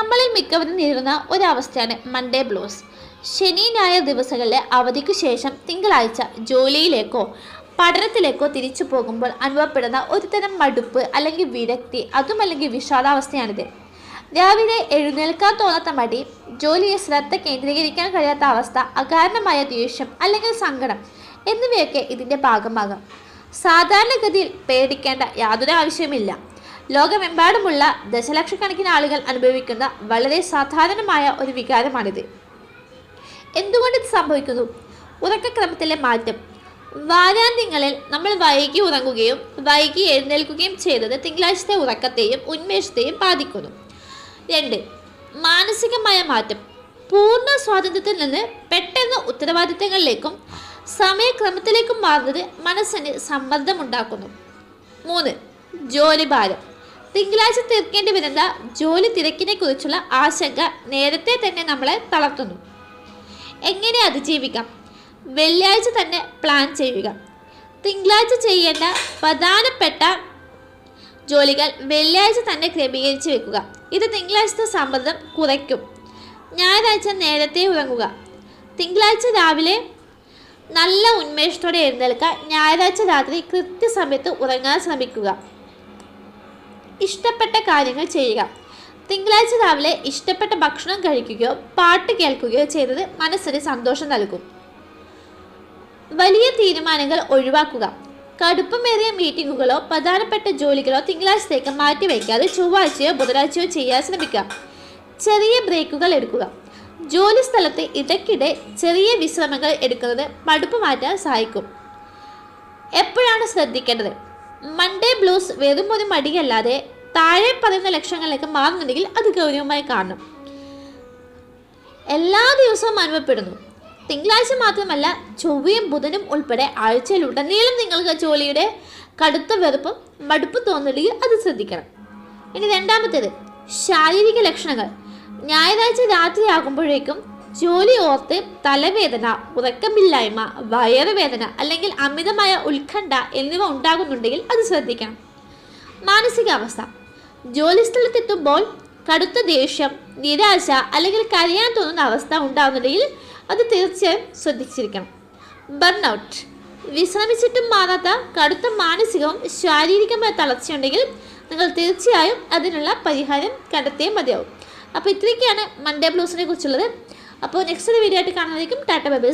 നമ്മളിൽ മിക്കവരും നേരിടുന്ന ഒരവസ്ഥയാണ് മൺഡേ ബ്ലൂസ് ശനി ഞായർ ദിവസങ്ങളിലെ അവധിക്കു ശേഷം തിങ്കളാഴ്ച ജോലിയിലേക്കോ പഠനത്തിലേക്കോ തിരിച്ചു പോകുമ്പോൾ അനുഭവപ്പെടുന്ന ഒരുതരം മടുപ്പ് അല്ലെങ്കിൽ വിരക്തി അതുമല്ലെങ്കിൽ വിഷാദാവസ്ഥയാണിത്. രാവിലെ എഴുന്നേൽക്കാൻ തോന്നാത്ത മടി ജോലിയെ ശ്രദ്ധ കേന്ദ്രീകരിക്കാൻ കഴിയാത്ത അവസ്ഥ അകാരണമായ ദേഷ്യം അല്ലെങ്കിൽ സങ്കടം എന്നിവയൊക്കെ ഇതിന്റെ ഭാഗമാകാം. സാധാരണഗതിയിൽ പേടിക്കേണ്ട യാതൊരു ആവശ്യവുമില്ല. ലോകമെമ്പാടുമുള്ള ദശലക്ഷക്കണക്കിന് ആളുകൾ അനുഭവിക്കുന്ന വളരെ സാധാരണമായ ഒരു വികാരമാണിത്. എന്തുകൊണ്ട് ഇത് സംഭവിക്കുന്നു? ഉറക്കക്രമത്തിലെ മാറ്റം. വാരാന്ത്യങ്ങളിൽ നമ്മൾ വൈകി ഉറങ്ങുകയും വൈകി എഴുന്നേൽക്കുകയും ചെയ്തത് തിങ്കളാഴ്ചത്തെ ഉറക്കത്തെയും ഉന്മേഷത്തെയും ബാധിക്കുന്നു. രണ്ട് മാനസികമായ മാറ്റം. പൂർണ സ്വാതന്ത്ര്യത്തിൽ നിന്ന് പെട്ടെന്ന് ഉത്തരവാദിത്തങ്ങളിലേക്കും സമയക്രമത്തിലേക്കും മാറുന്നത് മനസ്സിന് സമ്മർദ്ദമുണ്ടാക്കുന്നു. മൂന്ന് ജോലിഭാരം. തിങ്കളാഴ്ച തീർക്കേണ്ടി വരുന്ന ജോലി തിരക്കിനെ കുറിച്ചുള്ള ആശങ്ക നേരത്തെ തന്നെ നമ്മളെ തളർത്തുന്നു. എങ്ങനെ അതിജീവിക്കാം വെള്ളിയാഴ്ച തന്നെ പ്ലാൻ ചെയ്യുക. തിങ്കളാഴ്ച ചെയ്യേണ്ട പ്രധാനപ്പെട്ട ജോലികൾ വെള്ളിയാഴ്ച തന്നെ ക്രമീകരിച്ച് വെക്കുക. ഇത് തിങ്കളാഴ്ചത്തെ സമ്മർദ്ദം കുറയ്ക്കും. ഞായറാഴ്ച നേരത്തെ ഉറങ്ങുക. തിങ്കളാഴ്ച രാവിലെ നല്ല ഉന്മേഷത്തോടെ എഴുന്നേൽക്കുക ഞായറാഴ്ച രാത്രി കൃത്യസമയത്ത് ഉറങ്ങാൻ ശ്രമിക്കുക. ഇഷ്ടപ്പെട്ട കാര്യങ്ങൾ ചെയ്യുക. തിങ്കളാഴ്ച രാവിലെ ഇഷ്ടപ്പെട്ട ഭക്ഷണം കഴിക്കുകയോ പാട്ട് കേൾക്കുകയോ ചെയ്തത് മനസ്സിന് സന്തോഷം നൽകും. വലിയ തീരുമാനങ്ങൾ ഒഴിവാക്കുക. കടുപ്പമേറിയ മീറ്റിങ്ങുകളോ പ്രധാനപ്പെട്ട ജോലികളോ തിങ്കളാഴ്ചത്തേക്ക് മാറ്റിവെക്കാതെ ചൊവ്വാഴ്ചയോ ബുധനാഴ്ചയോ ചെയ്യാൻ ശ്രമിക്കുക. ചെറിയ ബ്രേക്കുകൾ എടുക്കുക. ജോലി സ്ഥലത്ത് ഇടയ്ക്കിടെ ചെറിയ വിശ്രമങ്ങൾ എടുക്കുന്നത് മടുപ്പ് മാറ്റാൻ സഹായിക്കും. എപ്പോഴാണ് ശ്രദ്ധിക്കേണ്ടത്? മൺഡേ ബ്ലൂസ് വെറും ഒരു മടിയല്ലാതെ താഴെ പറയുന്ന ലക്ഷ്യങ്ങളിലേക്ക് മാറുന്നുണ്ടെങ്കിൽ അത് ഗൗരവമായി കാണണം. എല്ലാ ദിവസവും അനുഭവപ്പെടുന്നു. തിങ്കളാഴ്ച മാത്രമല്ല ചൊവ്വയും ബുധനും ഉൾപ്പെടെ ആഴ്ചയിലുടനീളം നിങ്ങൾക്ക് ജോലിയുടെ കടുത്ത വെറുപ്പും മടുപ്പ് തോന്നുന്നുണ്ടെങ്കിൽ അത് ശ്രദ്ധിക്കണം. ഇനി രണ്ടാമത്തേത് ശാരീരിക ലക്ഷണങ്ങൾ. ഞായറാഴ്ച രാത്രിയാകുമ്പോഴേക്കും ജോലി ഓർത്ത് തലവേദന ഉറക്കമില്ലായ്മ വയറുവേദന അല്ലെങ്കിൽ അമിതമായ ഉത്കണ്ഠ എന്നിവ ഉണ്ടാകുന്നുണ്ടെങ്കിൽ അത് ശ്രദ്ധിക്കണം. മാനസികാവസ്ഥ. ജോലിസ്ഥലത്തെത്തുമ്പോൾ കടുത്ത ദേഷ്യം നിരാശ അല്ലെങ്കിൽ കരയാൻ തോന്നുന്ന അവസ്ഥ ഉണ്ടാകുന്നുണ്ടെങ്കിൽ അത് തീർച്ചയായും ശ്രദ്ധിച്ചിരിക്കണം. ബർണൗട്ട്. വിശ്രമിച്ചിട്ടും മാറാത്ത കടുത്ത മാനസികവും ശാരീരികമായ തളർച്ചയുണ്ടെങ്കിൽ നിങ്ങൾ തീർച്ചയായും അതിനുള്ള പരിഹാരം കണ്ടെത്തിയേ മതിയാവും. അപ്പോൾ ഇത്രയൊക്കെയാണ് മൺഡേ ബ്ലൂസിനെ കുറിച്ചുള്ളത് അപ്പോൾ നെക്സ്റ്റ് വീഡിയോ ആയിട്ട് കാണുന്നതായിരിക്കും ടാറ്റ ബൈ ബൈ